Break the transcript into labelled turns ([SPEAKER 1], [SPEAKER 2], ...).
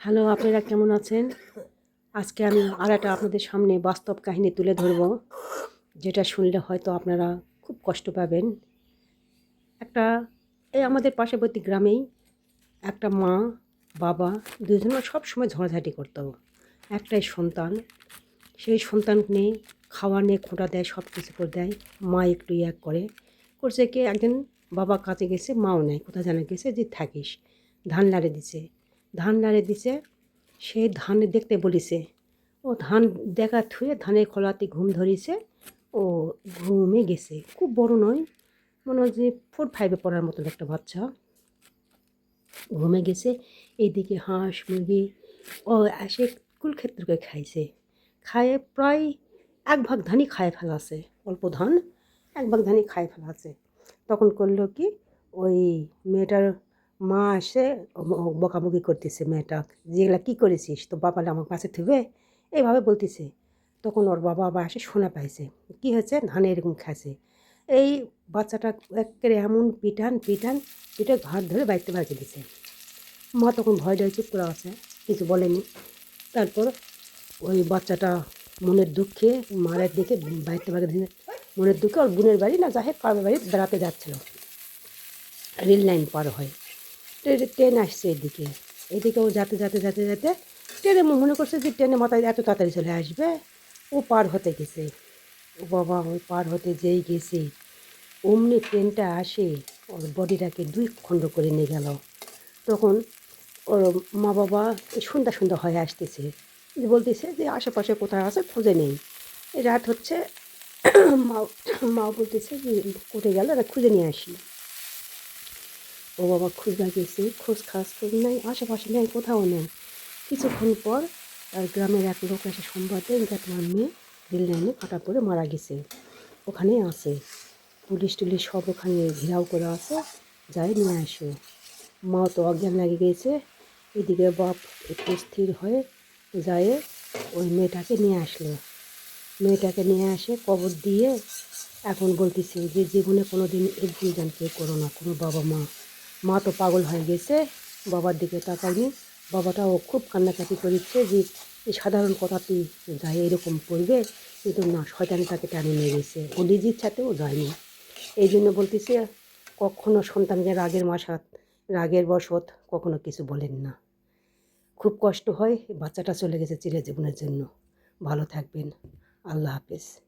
[SPEAKER 1] Hello, আপনারা কেমন আছেন? আজকে আমি আর একটা আপনাদের সামনে বাস্তব কাহিনী তুলে ধরব, যেটা শুনলে হয়তো আপনারা খুব কষ্ট পাবেন। একটা, এই আমাদের পার্শ্ববর্তী গ্রামেই একটা মা, বাবা দুজনে সব সময় ঝড়ঝাটি করতো। একটাই সন্তান, সেই সন্তান নিয়ে খাওয়া নিয়ে খোঁটা দেয় সব কিছু করে দেয়, মা একটু এক করে। করছে কি, একদিন বাবা কাজে গেছে, মাও নেয় কোথায় জানা গেছে, যে থাকিস, ধান লাড়ে দিছে। ধান লাড়ে দিছে সে ধান দেখতে বলিছে, ও ধান দেখা থুয়ে ধানের খোলাতে ঘুম ধরিছে, ও ঘুমে গেছে। খুব বড় নয়, মনে হয় যে ফোর ফাইভে পড়ার মতন একটা বাচ্চা। ঘুমে গেছে, এইদিকে হাঁস, মুরগি, ও এসে কুলক্ষেত্র করে খাইছে। খায়ে প্রায় এক ভাগ ধানই খায় ফেলাছে, অল্প ধান, এক ভাগ ধানই খায় ফেলাছে। তখন করল কি, ওই মেয়েটার মা ও বকাবকি করতেছে মেয়েটা যেগুলা কী করেছিস? তো বাবালে আমার কাছে থুবে এইভাবে বলতেছে। তখন ওর বাবা আবার এসে শোনা পাইছে, কী হয়েছে? ধানে এরকম খাইছে। এই বাচ্চাটা একেবারে এমন পিটান পিটান, পিটে ঘাট ধরে বাড়িতে বাড়িতে দিছে। মা তখন ভয় ডয় চুপ করে আছে, কিছু বলেনি। তারপর ওই বাচ্চাটা মনের দুঃখে মারের দিকে বাড়িতে বাড়িতে দিছে। মনের দুঃখে ওর বোনের বাড়ি না যাহে কারোর বাড়ি বেড়াতে যাচ্ছিল। রেল লাইন পার হয়। ট্রেনে, ট্রেন আসছে এদিকে। এদিকে ও যাতে যাতে, যেতে যেতে ট্রেনে মনে করছে যে ট্রেনে মাথায় এত তাড়াতাড়ি চলে আসবে। ও পার হতে গেছে। ও বাবা ওই পার হতে যেই গেছে। অমনি ট্রেনটা আসে, ওর বডিটাকে দুই খণ্ড করে নিয়ে গেল। তখন ওর মা বাবা সন্ধ্যা সন্ধ্যা হয়ে আসতেছে। বলতেছে যে আশেপাশে কোথায় আছে খুঁজে নেই। রাত হচ্ছে, মা মা বলতেছে যে কোথায় গেল খুঁজে নিয়ে আসি। ও বাবা খুঁজা গেছে খোঁজ খাস খোঁজ নাই, আশেপাশে নেই, কোথাও নেই। কিছুক্ষণ পর তার গ্রামের এক লোক এসে সংবাদ দেন যে তোমার মেয়ে রেল লাইনে পড়ে মারা গেছে। ওখানে আছে। পুলিশ টুলিশ সব ওখানে ঘেরাও করে আছে যাই নিয়ে আসো। মা তো অজ্ঞান লাগে গিয়েছে এদিকে বাপ একটু স্থির হয়ে যায়, ওই মেয়েটাকে নিয়ে আসলো। মেয়েটাকে নিয়ে আসে, কবর দিয়ে এখন বলতেছে যে জীবনে কোনো দিন ভুল জান কেউ করো না, কোনো বাবা মা মা তো পাগল হয়ে গেছে, বাবার দিকে তাকায়নি। বাবাটাও খুব কান্নাকাটি করেছে যে, এই সাধারণ কথাটি যায় এরকম করবে কিন্তু না শয়তানি তাকে টানে নিয়ে গেছে। ও নিজ যায়নি। এই জন্য বলতেছে, কখনো সন্তানকে রাগের মাসাত, রাগের বশত কখনো কিছু বলেন না। খুব কষ্ট হয়, বাচ্চাটা চলে গেছে চিরজীবনের জন্য। ভালো থাকবেন। আল্লাহ হাফেজ।